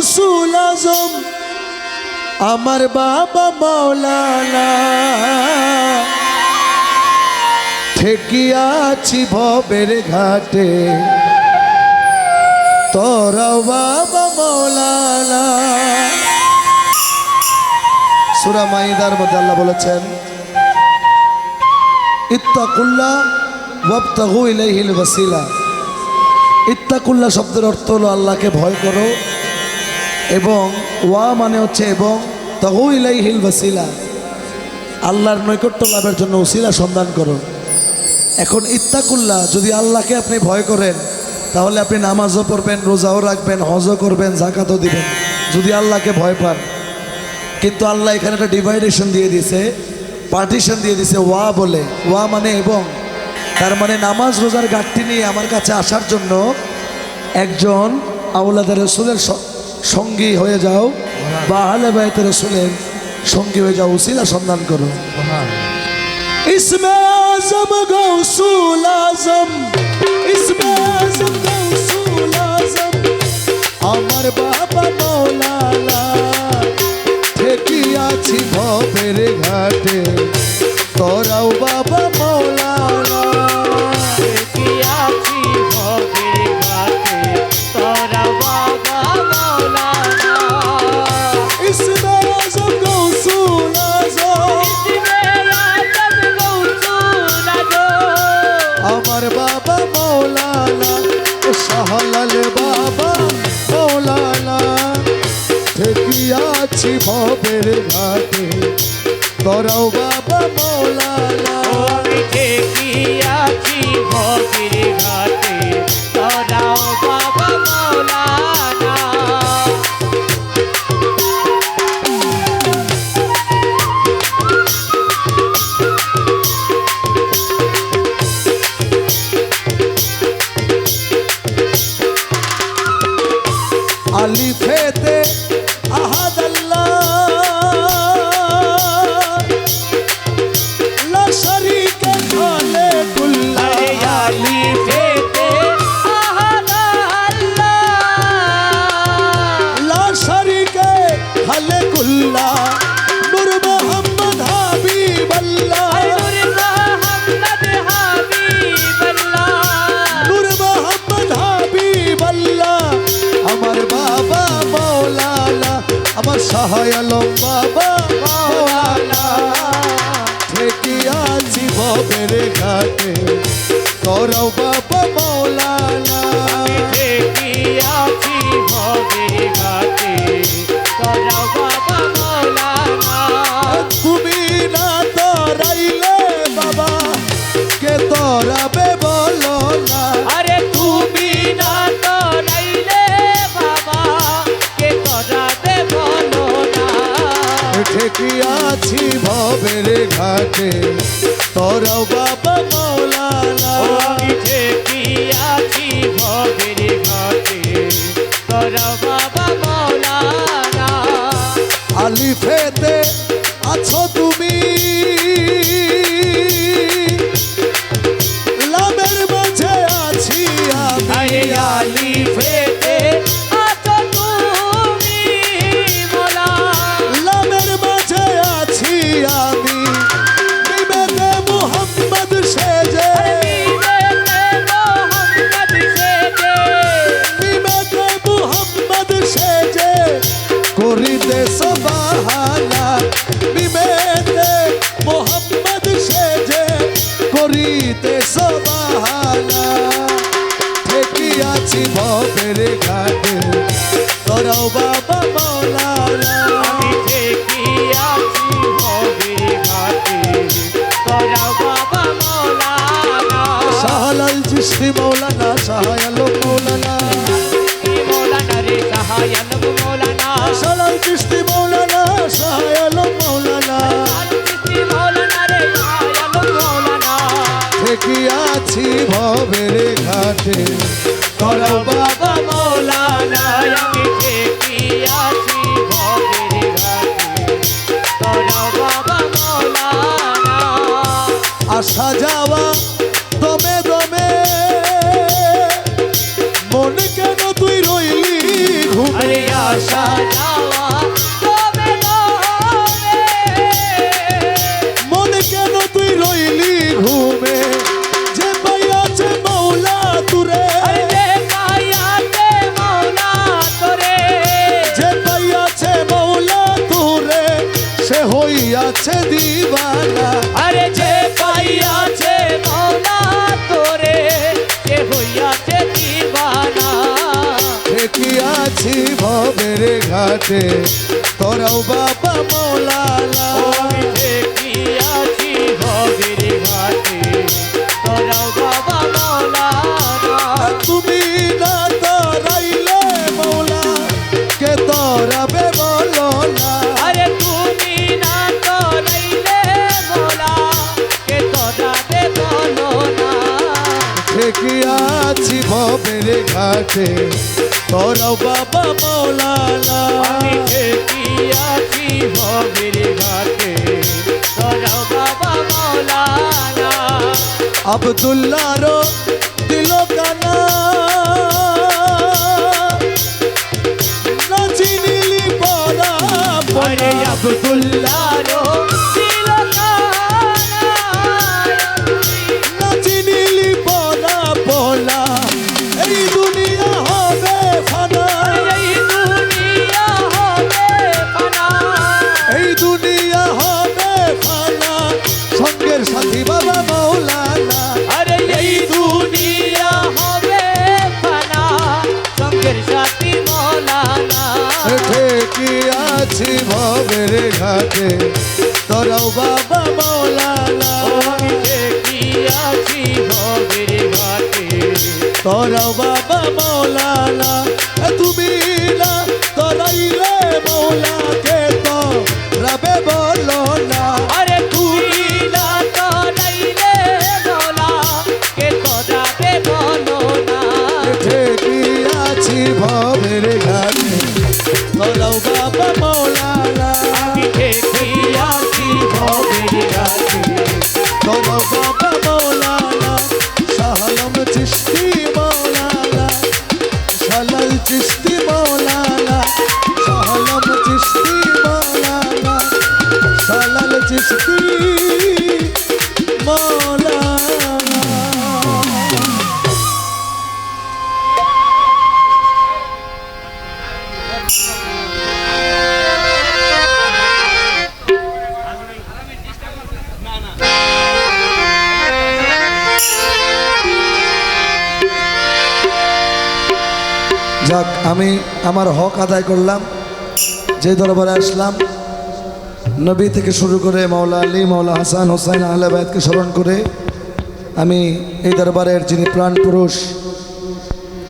গৌসুল আজম, আমার বাবা মৌলানা ঠেকিয়াছি ভবের ঘাটে, তোর বাবা মৌলানা সুরা মাইদার মধ্যে আল্লাহ বলেছেন, ইত্তাকুল্লাহ ওয়াবতাগু ইলাইহিল ওয়াসিলা। ইত্তাকুল্লাহ শব্দের অর্থ হলো আল্লাহকে ভয় করো এবং ওয়া মানে হচ্ছে এবং তগু ইলাইহিল ওয়াসিলা। আল্লাহর নৈকট্য লাভের জন্য উসিলা সন্ধান করুন এখন ইত্তাকুল্লাহ, যদি আল্লাহকে আপনি ভয় করেন, তাহলে আপনি নামাজও পড়বেন, রোজাও রাখবেন, হজও করবেন জাকাতও দিবেন, যদি আল্লাহকে ভয় পান। কিন্তু আল্লাহ এখানে একটা ডিভাইডেশন দিয়ে দিয়েছে পার্টিশন দিয়ে দিয়েছে ওয়া বলে। ওয়া মানে এবং। তার মানে নামাজ, রোজার ঘাটতি নিয়ে আমার কাছে আসার জন্য একজন আউলাদের রসুলের সঙ্গী হয়ে যাও। বা আহলে বাইতে রসুলের সঙ্গী হয়ে যাও, উসিলা সন্ধান করো। ইসমে আজম গৌসুল আজম, ইসমে আজম গৌসুল আজম, আমার বাবা ভবের ঘাটে। তোরাও বাবা মৌলানা। আলিফেতে আমার সহায় আলম বাবা মৌলানা ঠেকিয়াছি ভবের ঘাটে। তোরাও বাবা ভবের ঘাটে। তোরাও বাবা মৌলানা আমি ঠেকিয়াছি ভবের ঘাটে। তোর করিতে সবাহানা ঠেকিয়াছি ভবের ঘাটে। তোরাও বাবা মৌলানা। আমি ঠেকিয়াছি ভবের ঘাটে। তোরা বাবা মৌলানা। শাহলাল চিস্তি মৌলানা শাহায়ালো মৌলানা। মৌলানা রে সাহায়াল আমি ঠেকিয়াছি ভবের ঘাটে? তোরা বাবা মৌলানা। আসা যাওয়া দমে দমে। মন কেন তুই রইলি ঘুমে? আসা ঠেকিয়াছি ভবের ঘাটে। তোরাও বাবা মৌলালা ও আমি দেখিয়াছি ভবের ঘাটে। তোরাও বাবা মৌলানা। তুমি না তোরাইলে মৌলা কে তোরাবে বলো না আরে তুমি না তোরাইলে মৌলা কে তোরাবে বলো না ঠেকিয়াছি ভবের ঘাটে। তোরাও বাবা মৌলালা আমি দেখিয়াছি ভবের ঘাটে। তোরাও বাবা মৌলানা। আবদুল্লাহর দিল কানা। না চিনিলি পরা আরে ভবের ঘাটে। তোরাও বাবা মৌলানা। তোরাও বাবা মৌলানা। তুমি না তোরাইলে মৌলাকে তো রবে বলো না। আরে তুই না তোরাইলে মৌলা কে তোরাবে বলো না। ঠেকি আছি ভবের ঘাটে। তোরাও বাবা যাক, আমি আমার হক আদায় করলাম, যে দরবারে আসলাম, নবী থেকে শুরু করে মাওলা আলী, মাওলা হাসান, হোসাইন আহলেবায়দকে স্মরণ করে আমি এই দরবারের যিনি প্রাণ পুরুষ